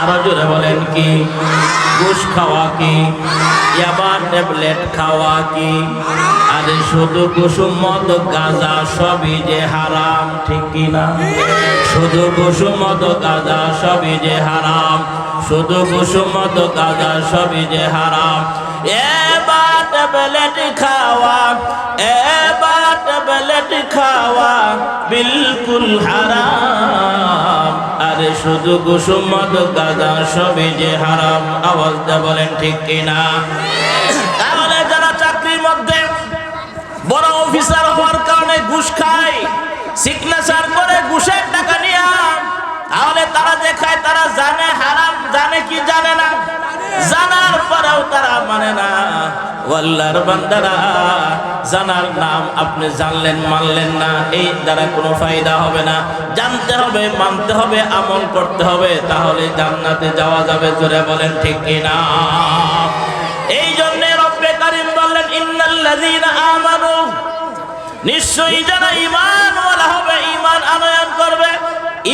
আরও জোরে বলেন কি? ঘুষ খাওয়া কি? ইয়াবা ট্যাবলেট খাওয়া কি? আরে শুধু কুসুম, মদ, গাঁজা সবই যে হারাম, ঠিক কি না? শুধু কুসুম, মদ, গাঁজা সবই যে হারাম, শুধু কুসুম, মদ, গাঁজা সবই যে হারাম। এবার ট্যাবলেট খাওয়া, এবার ট্যাবলেট খাওয়া, বিলকুল হারাম। আরে শুধু কুসুম মদ গাঁজা, সবই যে হারাম। আওয়াজ দে বলেন ঠিক কিনা? তাহলে যারা চাকরির মধ্যে বড় অফিসার হওয়ার কারণে ঘুষ খায় সিগনেচার করে ঘুষের টাকা নিয়ে তাহলে তারা দেখায় তারা জানে হারাম, জানে কি জানে না। জানার পরেও তারা মানে না। ওয়াল্লার বান্দারা জানার নাম আপনি জানলেন, মানলেন না, এই দ্বারা কোনো ফায়দা হবে না। জানতে হবে, মানতে হবে, আমল করতে হবে, তাহলে জান্নাতে যাওয়া যাবে, জোরে বলেন ঠিক কিনা? এই জন্য রব্বে কারিম বললেন ইন্নাল্লাযীনা আমানু। নিশ্চয়ই যারা ঈমান, ওয়ালা হবে ঈমান আনয়ন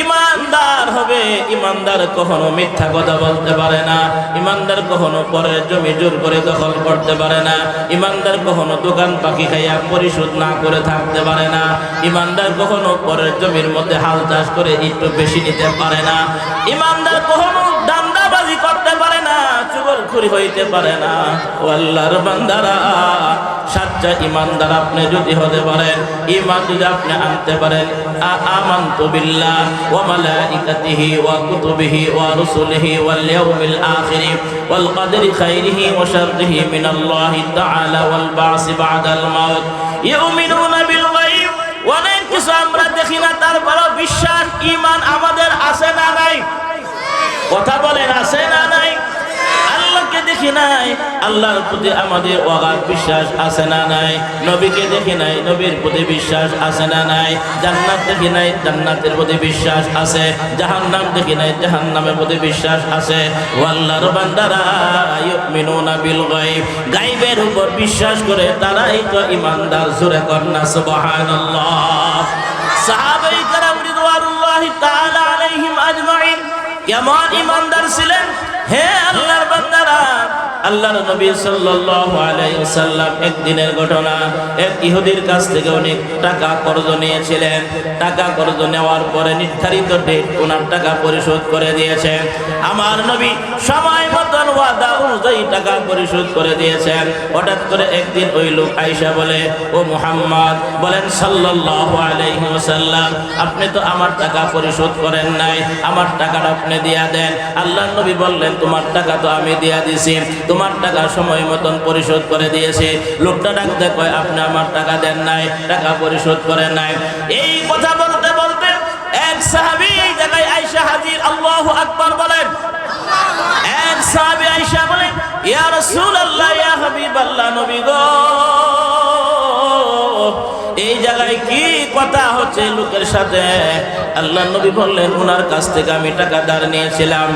ইমানদার হবে। ইমানদার কখনো মিথ্যা কথা বলতে পারে না। ইমানদার কখনো পরের জমি জোর করে দখল করতে পারে না। ইমানদার কখনো দোকান পাখি খাইয়া পরিশোধ না করে থাকতে পারে না। ইমানদার কখনো পরের জমির মধ্যে হাল চাষ করে একটু বেশি নিতে পারে না। ইমানদার কখনো চুগলখুরি হইতে পারে না। ও আল্লাহর বান্দারা সাচ্চা ইমানদার আপনি যদি হতে পারেন ইমান যদি আপনি আনতে পারেন আমান্তু বিল্লাহ মালাইকাতিহি কুতুবিহি ওয়াল খাইরিহি শাররিহি তাআলা ওয়াল বা'সি বা'দাল মাউত। ইউমিনুনা বিল গায়ব কিছু আমরা দেখি না বিশ্বাস ইমান আমাদের আছে না নাই? কথা বলেন, আছে না? দেখি নাই আল্লাহর প্রতি আমাদের অগাধ বিশ্বাস আছে না নাই নবীকে দেখি নাই নবীর প্রতি বিশ্বাস আছে না নাই জান্নাত দেখি নাই জান্নাতের প্রতি বিশ্বাস আছে জাহান্নাম দেখি নাই জাহান্নামের প্রতি বিশ্বাস আছে ও আল্লাহর বান্দারা ইউমিনুনা বিল গায়ব গায়বের উপর বিশ্বাস করে তারাই তো ইমানদার জোরে কন্না সুবহানাল্লাহ সাহাবাই کرام রিদওয়ানুল্লাহি তাআলা আলাইহিম আজমাইন কেমন ইমানদার ছিলেন হে আল্লাহর বান্দারা আল্লাহর নবী সাল্লাল্লাহু আলাইহি ওয়াসাল্লাম একদিনের ঘটনা। এক ইহুদির কাছ থেকে অনেক টাকা কর্জ নিয়েছিলেন। টাকা কর্জ নেওয়ার পরে নির্ধারিত ডেট ওনার টাকা পরিশোধ করে দিয়েছেন আমার নবী সময় মতন ওয়াদা অনুযায়ী টাকা পরিশোধ করে দিয়েছেন। হঠাৎ করে একদিন ওই লোক আয়েশা বলে, ও মুহাম্মদ, বলেন, সাল্লাল্লাহু আলাইহি ওয়াসাল্লাম, আপনি তো আমার টাকা পরিশোধ করেন নাই। আমার টাকাটা আপনি দিয়া দেন। আল্লাহর নবী বললেন, তোমার টাকা তো আমি দিয়া দিছি। তোমার টাকা সময় মতন পরিশোধ করে দিয়েছি। লোকটা ডাকতে কয়, আপনি আমার টাকা দেন নাই, টাকা পরিশোধ করেন নাই। এই কথা বলতে বলতে এক সাহাবী জায়গায় আয়েশা হাজির, আল্লাহু আকবার বলেন। এক সাহাবী আয়েশা বলেন ইয়া রাসূলুল্লাহ, ইয়া হাবিবাল্লাহ, নবী গো। এই জায়গায় কি কথা হচ্ছে লোকের সাথে? আল্লাহ নবী বললেন ওনার কাছ থেকে আমি টাকা ধার নিয়েছিলাম।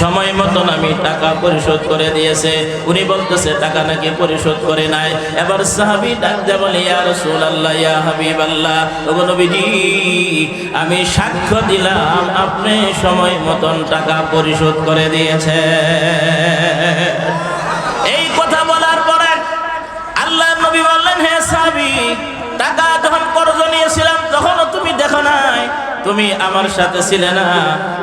সময় মতন আমি টাকা পরিশোধ করে দিয়েছে। উনি বলতেছে, টাকা নাকি পরিশোধ করে নাই? এবার সাহাবি ডাকতে বলে, ইয়া রসুল আল্লাহ ইয়া হাবিবাল্লাহ, ওগো নবীজি, আমি সাক্ষ্য দিলাম, আপনি সময় মতন টাকা পরিশোধ করে দিয়েছে এই কথা বলার পরে আল্লাহ নবী বললেন, হে সাহাবি, টাকা যখন কর্জ নিয়েছিলাম তখনও তুমি দেখো নাই। তুমি আমার সাথে ছিলে না।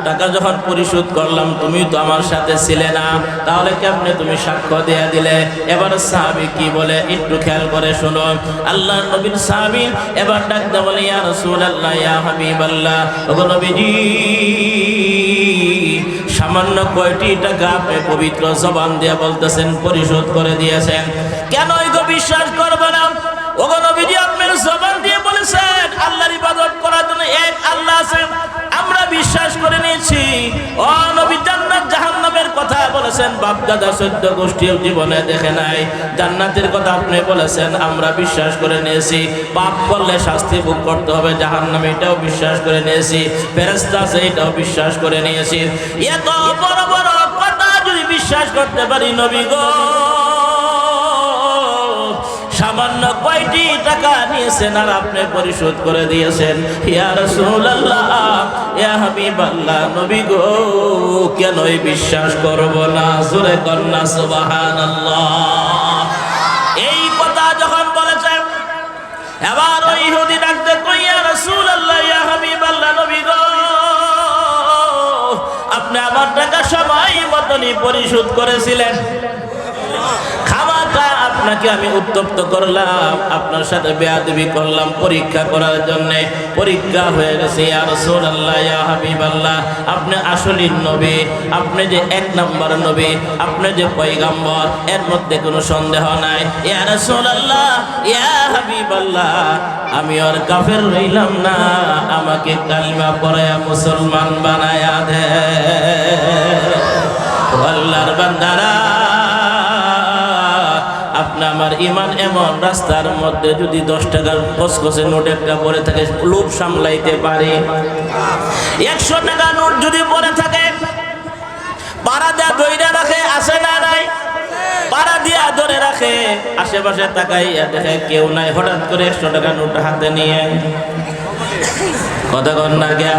টাকা যখন পরিশোধ করলাম তুমি তো আমার সাথে ছিলে না। তাহলে কেমনে তুমি সাক্ষ্য দেয়া দিলে? এবার সাহাবি কি বলে? একটু খেয়াল করে শোনো। আল্লাহ নবীর সাহাবি এবার ডাকতে বলে, ইয়া রাসূলুল্লাহ, ইয়া হাবিবাল্লাহ। ওগো নবীজি, সামান্য কয়টি টাকা আপনি পবিত্র জবান দিয়ে বলতেছেন, পরিশোধ করে দিয়েছেন। কেন গো বিশ্বাস করবে না? বলেছেন আমরা বিশ্বাস করে নিয়েছি। বাপ জান্নাতের কথা আপনি বলেছেন, আমরা বিশ্বাস করে নিয়েছি। পাপ করলে শাস্তি ভোগ করতে হবে, জাহান্নামে এটাও বিশ্বাস করে নিয়েছি। ফেরেস্তা আছে, এটাও বিশ্বাস করে নিয়েছি। এত বড় বড় কথা যদি বিশ্বাস করতে পারি নবী গো। সামান্য কয়টি টাকা নিয়েছেন আর আপনি পরিশোধ করে দিয়েছেন। ইয়া রাসূলুল্লাহ, ইয়া হাবিবাল্লাহ, নবী গো কেনই বিশ্বাস করব না? জোরে কন্যা সুবহানাল্লাহ। এই কথা যখন বলেছেন, এবার ওই ইহুদি ডাকতে কইয়া রাসূলুল্লাহ, ইয়া হাবিবাল্লাহ, নবী গো, আপনি আমার টাকা সময় মতনই পরিশোধ করেছিলেন। খামাটা আপনাকে আমি উত্তপ্ত করলাম। আপনার সাথে বেয়াদবি করলাম পরীক্ষা করার জন্য। পরীক্ষা হয়ে গেছে, ইয়া রাসূলুল্লাহ, ইয়া হাবিবাল্লাহ। আপনি আসলেই নবী, আপনি যে এক নম্বর নবী, আপনি যে পয়গাম্বর, এর মধ্যে কোনো সন্দেহ নাই। ইয়া রাসূলুল্লাহ, ইয়া হাবিবাল্লাহ, আমি আর কাফের রইলাম না। আমাকে কালিমা পড়ায়া মুসলমান বানায়া দে। আল্লাহর বান্দারা আপনি আমার ইমান এমন রাস্তার মধ্যে যদি দশ টাকার কসকসে নোট একটা পরে থাকে, লোভ সামলাইতে পারে। একশো টাকা নোট যদি পরে থাকে, পাড়া দেয়া দইরা রাখে, আসে না নাই? পাড়া দিয়া ধরে রাখে, আশেপাশে তাকাই দেখে কেউ নাই, হঠাৎ করে একশো টাকা নোট হাতে নিয়ে। কথা কর না গিয়া